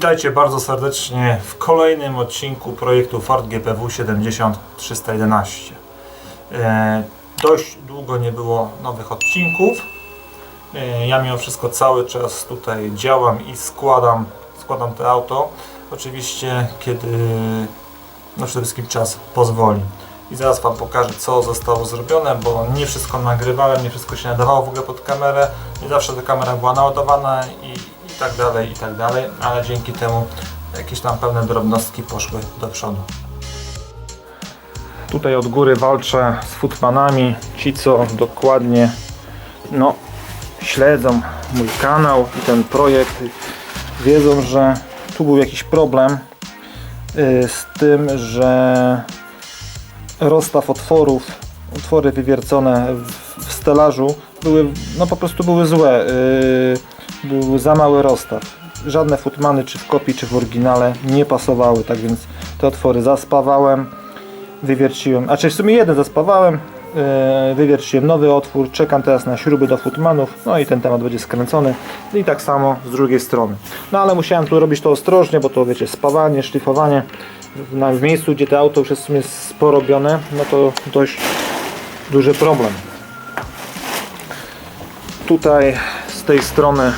Witajcie bardzo serdecznie w kolejnym odcinku projektu Ford GPW 70311. E, dość długo nie było nowych odcinków. E, ja mimo wszystko cały czas tutaj działam i składam, składam to auto. Oczywiście kiedy no przede wszystkim czas pozwoli. I zaraz Wam pokażę co zostało zrobione, bo nie wszystko nagrywałem, nie wszystko się nadawało w ogóle pod kamerę. Nie zawsze ta kamera była naładowana i, tak dalej, i tak dalej, ale dzięki temu jakieś tam pewne drobnostki poszły do przodu. Tutaj od góry walczę z footmanami, ci co dokładnie no, śledzą mój kanał i ten projekt wiedzą, że tu był jakiś problem y, z tym, że rozstaw otworów, otwory wywiercone w, w stelażu były, no po prostu były złe. Yy, był za mały rozstaw. Żadne footmany, czy w kopii, czy w oryginale nie pasowały, tak więc te otwory zaspawałem, wywierciłem, a czy w sumie jeden zaspawałem, yy, wywierciłem nowy otwór, czekam teraz na śruby do footmanów, no i ten temat będzie skręcony i tak samo z drugiej strony. No ale musiałem tu robić to ostrożnie, bo to wiecie, spawanie, szlifowanie na, w miejscu, gdzie to auto już jest w sumie porobione, no to dość duży problem. Tutaj z tej strony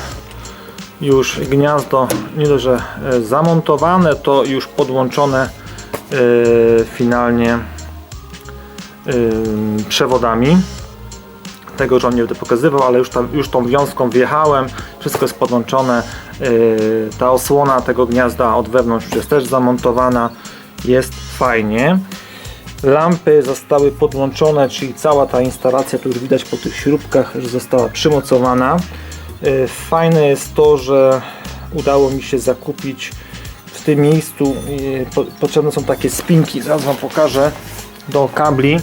już gniazdo nie dość, że e, zamontowane, to już podłączone e, finalnie e, przewodami. Tego już on nie będę pokazywał, ale już, tam, już tą wiązką wjechałem, wszystko jest podłączone. Ta osłona tego gniazda od wewnątrz jest też zamontowana, jest fajnie. Lampy zostały podłączone, czyli cała ta instalacja, tu już widać po tych śrubkach, że została przymocowana. Yy, Fajne jest to, że udało mi się zakupić w tym miejscu, po- potrzebne są takie spinki, zaraz Wam pokażę, do kabli.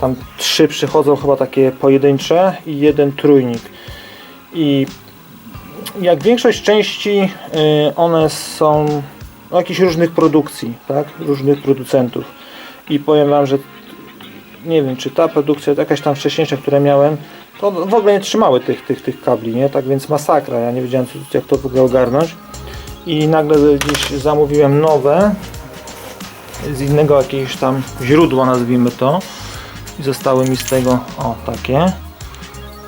Tam trzy przychodzą chyba takie pojedyncze i jeden trójnik. I jak większość części, yy, one są no, jakichś różnych produkcji, tak? Różnych producentów. I powiem Wam, że nie wiem, czy ta produkcja, jakaś tam wcześniejsza, które miałem, to w ogóle nie trzymały tych, tych, tych kabli, nie? Tak więc masakra. Ja nie wiedziałem, jak to w ogóle ogarnąć. I nagle dziś zamówiłem nowe z innego jakiegoś tam źródła, nazwijmy to. I zostały mi z tego, o, takie.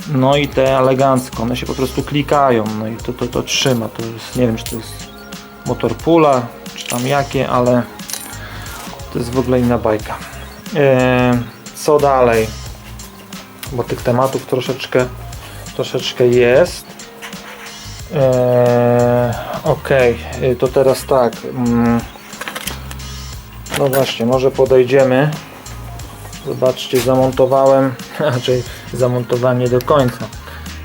No i te elegancko, one się po prostu klikają, no i to, to, to trzyma. To jest, nie wiem, czy to jest motor pula, czy tam jakie, ale to jest w ogóle inna bajka. Eee, co dalej? Bo tych tematów troszeczkę, troszeczkę jest. Eee, ok, to teraz tak. Mm, no właśnie, może podejdziemy. Zobaczcie, zamontowałem, raczej zamontowanie do końca.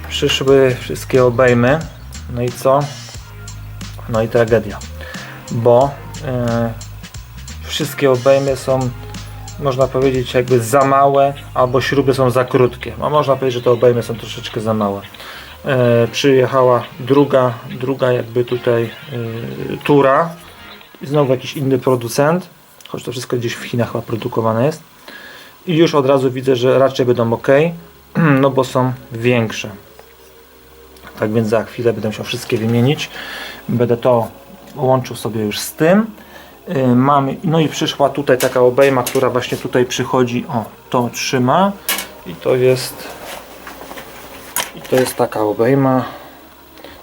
Przyszły wszystkie obejmy. No i co? No i tragedia, bo e, wszystkie obejmy są, można powiedzieć, jakby za małe, albo śruby są za krótkie. A można powiedzieć, że te obejmy są troszeczkę za małe. E, przyjechała druga, druga jakby tutaj e, tura, znowu jakiś inny producent, choć to wszystko gdzieś w Chinach chyba produkowane jest. I już od razu widzę, że raczej będą ok, no bo są większe. Tak więc za chwilę będę musiał wszystkie wymienić. Będę to łączył sobie już z tym. Yy, Mam, no i przyszła tutaj taka obejma, która właśnie tutaj przychodzi. O, to trzyma. I to jest i to jest taka obejma.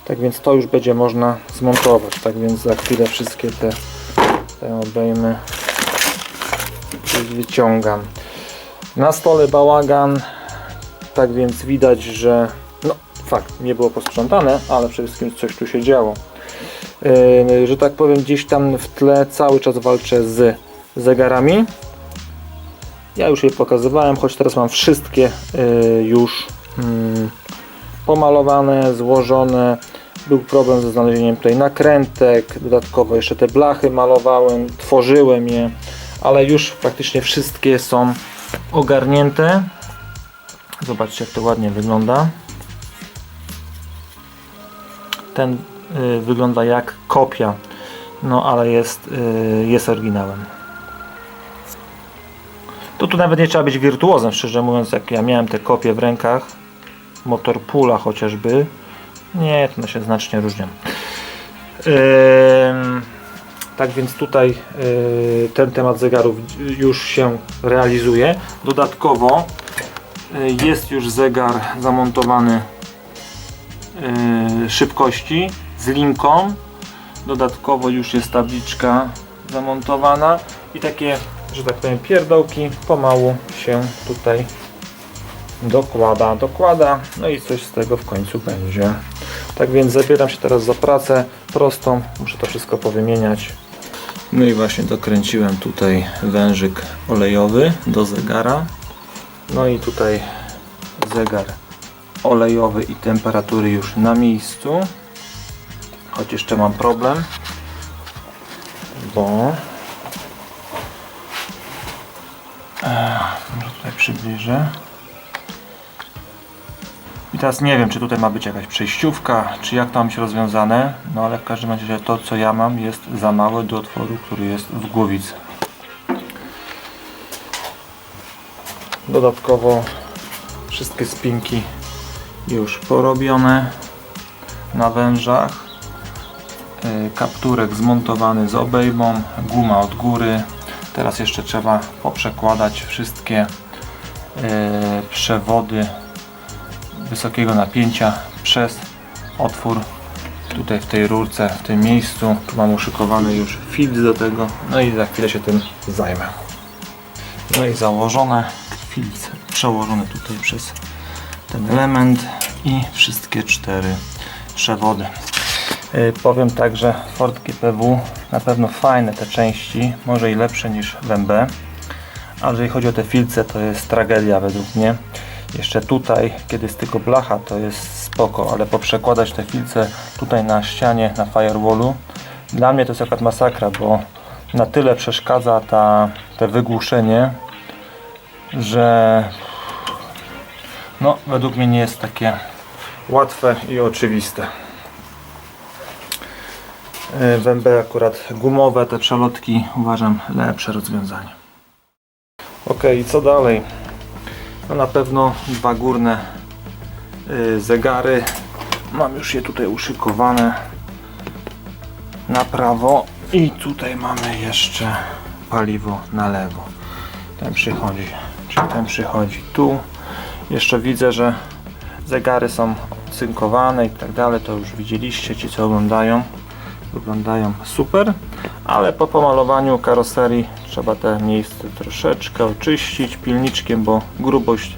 Tak więc to już będzie można zmontować. Tak więc za chwilę wszystkie te, te obejmy wyciągam. Na stole bałagan. Tak więc widać, że no fakt, nie było posprzątane, ale przede wszystkim coś tu się działo. Yy, że tak powiem, gdzieś tam w tle cały czas walczę z zegarami. Ja już je pokazywałem, choć teraz mam wszystkie yy, już mm, pomalowane, złożone. Był problem ze znalezieniem tutaj nakrętek, dodatkowo jeszcze te blachy malowałem, tworzyłem je, ale już praktycznie wszystkie są ogarnięte. Zobaczcie jak to ładnie wygląda. Ten wygląda jak kopia, no ale jest, y, jest oryginałem. To tu nawet nie trzeba być wirtuozem, szczerze mówiąc, jak ja miałem te kopie w rękach, motor pula chociażby, nie, to się znacznie różnią. Tak więc tutaj y, ten temat zegarów już się realizuje. Dodatkowo y, jest już zegar zamontowany y, szybkości z linką. Dodatkowo już jest tabliczka zamontowana i takie, że tak powiem, pierdołki pomału się tutaj dokłada, dokłada, no i coś z tego w końcu będzie. Tak więc zabieram się teraz za pracę prostą, muszę to wszystko powymieniać. No i właśnie dokręciłem tutaj wężyk olejowy do zegara. No i tutaj zegar olejowy i temperatury już na miejscu. Choć jeszcze mam problem, bo Ech, może tutaj przybliżę. I teraz nie wiem, czy tutaj ma być jakaś przejściówka, czy jak to ma być rozwiązane, no ale w każdym razie to, co ja mam, jest za małe do otworu, który jest w głowicy. Dodatkowo wszystkie spinki już porobione na wężach. Kapturek zmontowany z obejmą, guma od góry. Teraz jeszcze trzeba poprzekładać wszystkie yy, przewody wysokiego napięcia przez otwór tutaj w tej rurce, w tym miejscu. Tu mam uszykowany już filtr do tego, no i za chwilę się tym zajmę. No i założone, filtr przełożony tutaj przez ten element i wszystkie cztery przewody. Yy, powiem tak, że Ford GPW na pewno fajne te części, może i lepsze niż w MB, ale jeżeli chodzi o te filce, to jest tragedia według mnie. Jeszcze tutaj, kiedy jest tylko blacha, to jest spoko, ale poprzekładać te filce tutaj na ścianie, na firewallu, dla mnie to jest akurat masakra, bo na tyle przeszkadza ta, te wygłuszenie, że no, według mnie nie jest takie łatwe i oczywiste. Yy, W akurat gumowe te przelotki uważam lepsze rozwiązanie. Ok, co dalej? No na pewno dwa górne y, zegary. Mam już je tutaj uszykowane na prawo i tutaj mamy jeszcze paliwo na lewo. Ten przychodzi, czyli ten przychodzi tu. Jeszcze widzę, że zegary są cynkowane i tak dalej. To już widzieliście ci co oglądają. Wyglądają super, ale po pomalowaniu karoserii trzeba te miejsce troszeczkę oczyścić pilniczkiem, bo grubość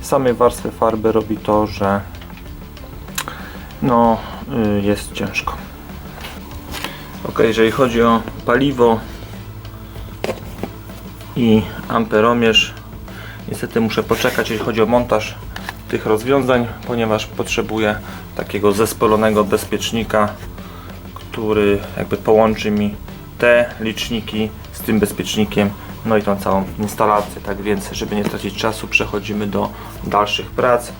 samej warstwy farby robi to, że no y, jest ciężko. Ok, jeżeli chodzi o paliwo i amperomierz, niestety muszę poczekać, jeżeli chodzi o montaż tych rozwiązań, ponieważ potrzebuję takiego zespolonego bezpiecznika, który jakby połączy mi te liczniki z tym bezpiecznikiem, no i tą całą instalację. Tak więc, żeby nie stracić czasu, przechodzimy do dalszych prac.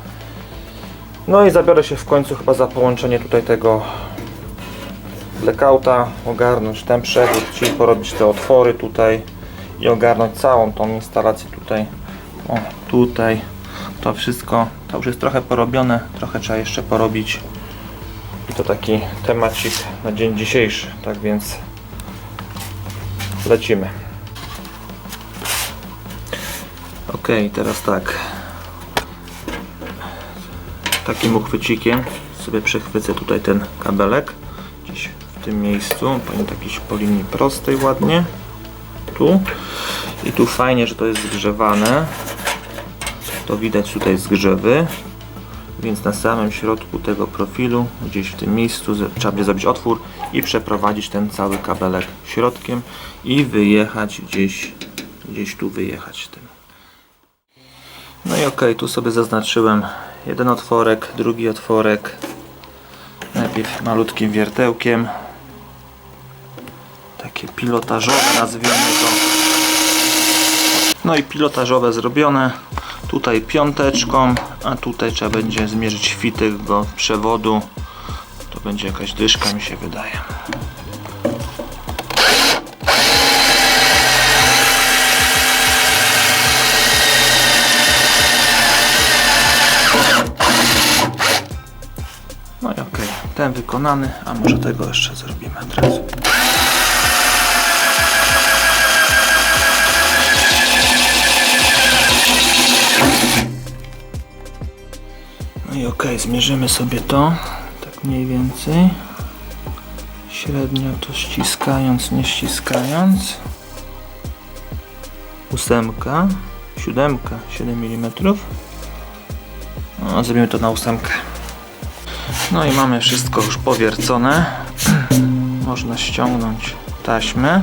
No i zabiorę się w końcu chyba za połączenie tutaj tego blackouta, ogarnąć ten przewód, czyli porobić te otwory tutaj i ogarnąć całą tą instalację tutaj. O, tutaj to wszystko, to już jest trochę porobione, trochę trzeba jeszcze porobić. I to taki temacik na dzień dzisiejszy, tak więc lecimy. Ok, teraz tak. Takim uchwycikiem sobie przechwycę tutaj ten kabelek. Gdzieś w tym miejscu. Powinien iść po linii prostej ładnie. Tu. I tu fajnie, że to jest zgrzewane. To widać tutaj zgrzewy. Więc na samym środku tego profilu, gdzieś w tym miejscu, trzeba będzie zrobić otwór i przeprowadzić ten cały kabelek środkiem i wyjechać gdzieś, gdzieś tu wyjechać tym. No i ok, tu sobie zaznaczyłem jeden otworek, drugi otworek. Najpierw malutkim wiertełkiem. Takie pilotażowe nazwijmy to. No i pilotażowe zrobione. Tutaj piąteczką, a tutaj trzeba będzie zmierzyć fity go przewodu. To będzie jakaś dyszka mi się wydaje. No i okej. ten wykonany, a może tego jeszcze zrobimy od razu. Ok, zmierzymy sobie to, tak mniej więcej. Średnio to ściskając, nie ściskając. Ósemka, siódemka, 7 mm. No, zrobimy to na ósemkę. No i mamy wszystko już powiercone. Można ściągnąć taśmę.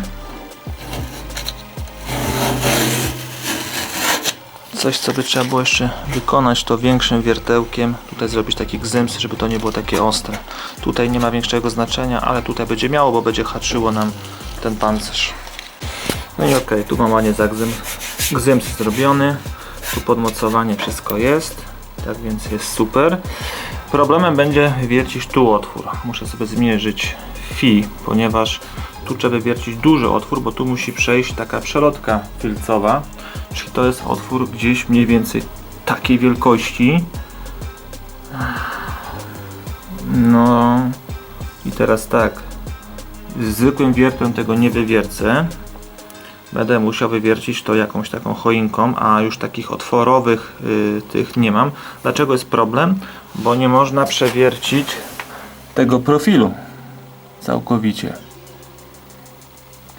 Coś, co by trzeba było jeszcze wykonać, to większym wiertełkiem. Tutaj zrobić taki gzyms, żeby to nie było takie ostre. Tutaj nie ma większego znaczenia, ale tutaj będzie miało, bo będzie haczyło nam ten pancerz. No i ok, tu mam ładnie zagzym, gzyms zrobiony. Tu podmocowanie wszystko jest. Tak więc jest super. Problemem będzie wiercić tu otwór. Muszę sobie zmierzyć fi, ponieważ tu trzeba wiercić duży otwór, bo tu musi przejść taka przelotka filcowa. Czyli to jest otwór gdzieś mniej więcej takiej wielkości. No i teraz tak. Zwykłym wiertłem tego nie wywiercę. Będę musiał wywiercić to jakąś taką choinką, a już takich otworowych y, tych nie mam. Dlaczego jest problem? Bo nie można przewiercić tego profilu całkowicie.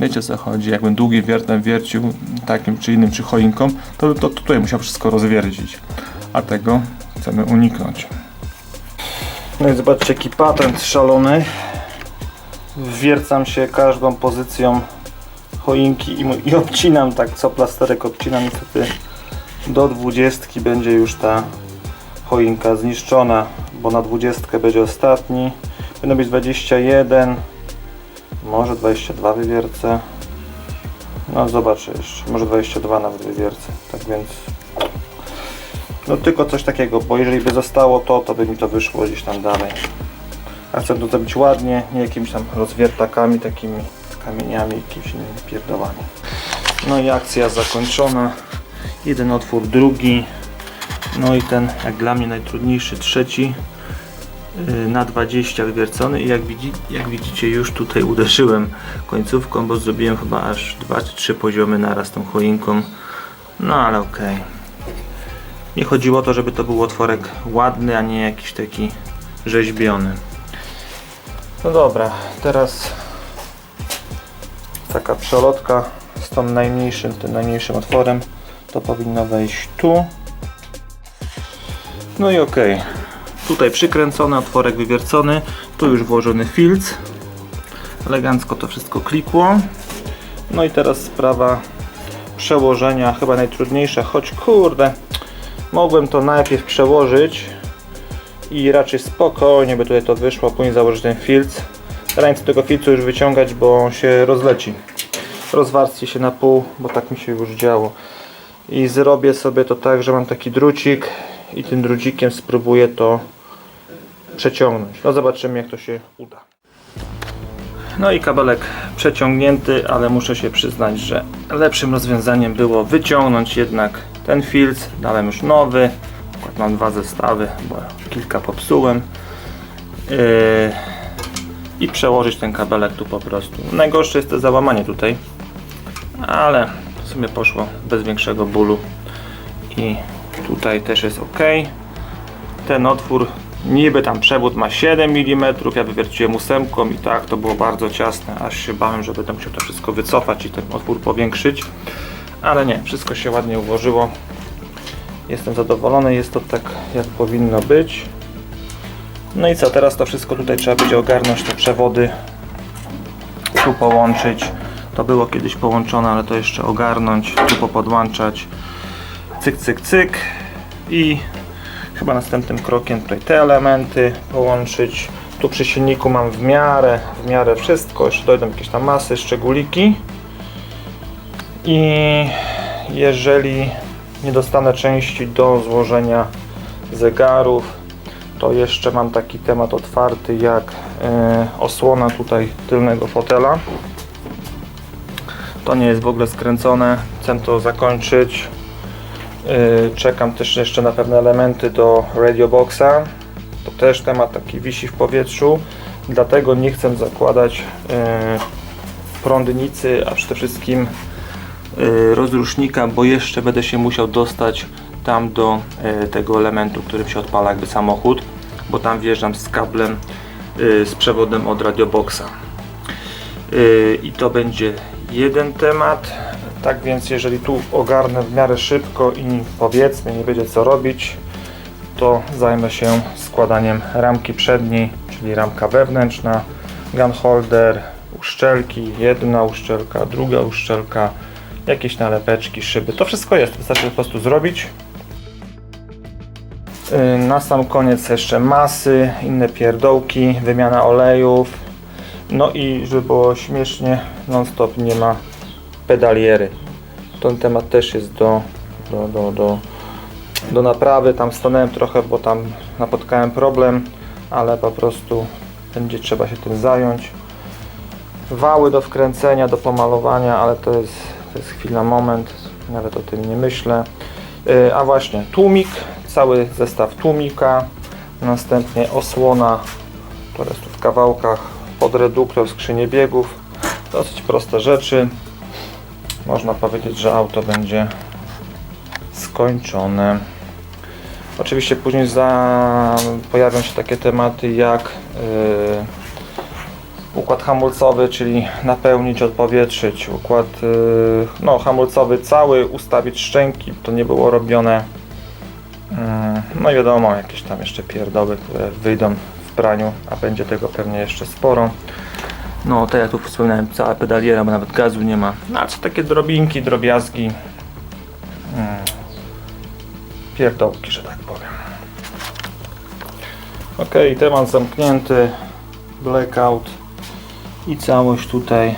Wiecie o co chodzi? Jakbym długi wiertem wiercił takim czy innym, czy choinką, to, to tutaj musiał wszystko rozwiercić. A tego chcemy uniknąć. No i zobaczcie jaki patent szalony. Wwiercam się każdą pozycją choinki i, i obcinam tak co plasterek odcinam niestety do 20 będzie już ta choinka zniszczona, bo na 20 będzie ostatni. Będą być 21, może 22 wywiercę. No zobaczę jeszcze, może 22 nawet wywiercę. Tak więc no tylko coś takiego, bo jeżeli by zostało to, to by mi to wyszło gdzieś tam dalej. A chcę to zrobić ładnie, nie jakimiś tam rozwiertakami, takimi kamieniami, jakimiś innymi pierdołami. No i akcja zakończona. Jeden otwór, drugi. No i ten, jak dla mnie najtrudniejszy, trzeci na 20 wywiercony i jak, widzi, jak widzicie już tutaj uderzyłem końcówką, bo zrobiłem chyba aż 2 czy 3 poziomy naraz tą choinką. No ale okej. Nie chodziło o to, żeby to był otworek ładny, a nie jakiś taki rzeźbiony. No dobra, teraz taka przelotka z tą najmniejszym, tym najmniejszym otworem. To powinno wejść tu. No i ok. Tutaj przykręcony, otworek wywiercony. Tu już włożony filc. Elegancko to wszystko klikło. No i teraz sprawa przełożenia, chyba najtrudniejsza, choć kurde, mogłem to najpierw przełożyć i raczej spokojnie by tutaj to wyszło, później założyć ten filc. Teraz tego filcu już wyciągać, bo się rozleci. Rozwarstwi się na pół, bo tak mi się już działo. I zrobię sobie to tak, że mam taki drucik i tym drucikiem spróbuję to przeciągnąć. No zobaczymy jak to się uda. No i kabelek przeciągnięty, ale muszę się przyznać, że lepszym rozwiązaniem było wyciągnąć jednak ten filc. Dałem już nowy. Mam dwa zestawy, bo kilka popsułem. Yy, I przełożyć ten kabelek tu po prostu. Najgorsze jest to załamanie tutaj, ale w sumie poszło bez większego bólu. I tutaj też jest ok. Ten otwór Niby tam przewód ma 7 mm, ja wywierciłem ósemką i tak to było bardzo ciasne, aż się bałem, że będę musiał to wszystko wycofać i ten otwór powiększyć. Ale nie, wszystko się ładnie ułożyło. Jestem zadowolony, jest to tak jak powinno być. No i co, teraz to wszystko tutaj trzeba będzie ogarnąć, te przewody tu połączyć. To było kiedyś połączone, ale to jeszcze ogarnąć, tu popodłączać. Cyk, cyk, cyk i chyba następnym krokiem tutaj te elementy połączyć. Tu przy silniku mam w miarę, w miarę wszystko. Jeszcze dojdą jakieś tam masy, szczególiki. I jeżeli nie dostanę części do złożenia zegarów, to jeszcze mam taki temat otwarty jak e, osłona tutaj tylnego fotela. To nie jest w ogóle skręcone. Chcę to zakończyć. Yy, Czekam też jeszcze na pewne elementy do Radio Boxa. To też temat taki wisi w powietrzu, dlatego nie chcę zakładać e, prądnicy, a przede wszystkim e, rozrusznika, bo jeszcze będę się musiał dostać tam do tego elementu, którym się odpala jakby samochód, bo tam wjeżdżam z kablem, z przewodem od radioboxa. I to będzie jeden temat. Tak więc, jeżeli tu ogarnę w miarę szybko i powiedzmy nie będzie co robić, to zajmę się składaniem ramki przedniej, czyli ramka wewnętrzna, gun holder, uszczelki, jedna uszczelka, druga uszczelka, jakieś nalepeczki, szyby. To wszystko jest, wystarczy po prostu zrobić. Yy, Na sam koniec jeszcze masy, inne pierdołki, wymiana olejów, no i żeby było śmiesznie, non stop nie ma pedaliery. Ten temat też jest do, do, do, do, do naprawy. Tam stanąłem trochę, bo tam napotkałem problem, ale po prostu będzie trzeba się tym zająć. Wały do wkręcenia, do pomalowania, ale to jest, to jest chwila, moment, nawet o tym nie myślę. Yy, A właśnie, tłumik, cały zestaw tłumika, następnie osłona, która jest tu w kawałkach, podreduktor, skrzynię biegów. Dosyć proste rzeczy. Można powiedzieć, że auto będzie skończone. Oczywiście później za... pojawią się takie tematy jak yy, układ hamulcowy, czyli napełnić, odpowietrzyć. Układ yy, no, hamulcowy cały, ustawić szczęki, to nie było robione. Yy, no i wiadomo, jakieś tam jeszcze pierdoły, które wyjdą w praniu, a będzie tego pewnie jeszcze sporo. No, tak jak tu wspominałem, cała pedaliera, bo nawet gazu nie ma. No, co takie drobinki, drobiazgi. Mm. Pierdołki, że tak powiem. Ok, temat zamknięty. Blackout. I całość tutaj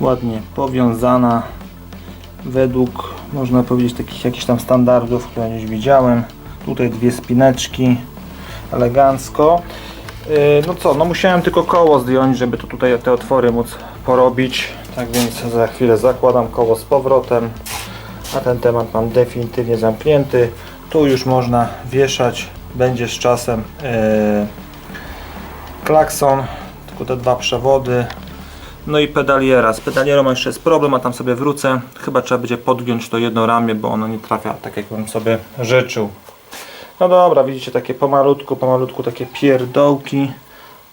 ładnie powiązana według, można powiedzieć, takich jakichś tam standardów, które gdzieś widziałem. Tutaj dwie spineczki, elegancko. Yy, No co, no musiałem tylko koło zdjąć, żeby to tutaj te otwory móc porobić. Tak więc za chwilę zakładam koło z powrotem. A ten temat mam definitywnie zamknięty. Tu już można wieszać. Będzie z czasem yy, klakson, tylko te dwa przewody. No i pedaliera. Z pedalierą jeszcze jest problem, a tam sobie wrócę. Chyba trzeba będzie podgiąć to jedno ramię, bo ono nie trafia tak jak bym sobie życzył. No dobra, widzicie takie pomalutku, pomalutku takie pierdołki,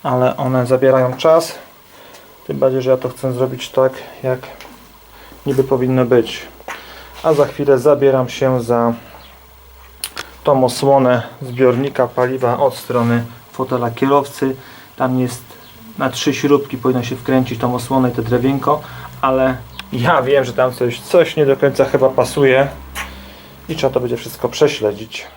ale one zabierają czas. Tym bardziej, że ja to chcę zrobić tak, jak niby powinno być. A za chwilę zabieram się za tą osłonę zbiornika paliwa od strony fotela kierowcy. Tam jest na trzy śrubki powinno się wkręcić tą osłonę i te drewienko, ale ja wiem, że tam coś, coś nie do końca chyba pasuje i trzeba to będzie wszystko prześledzić.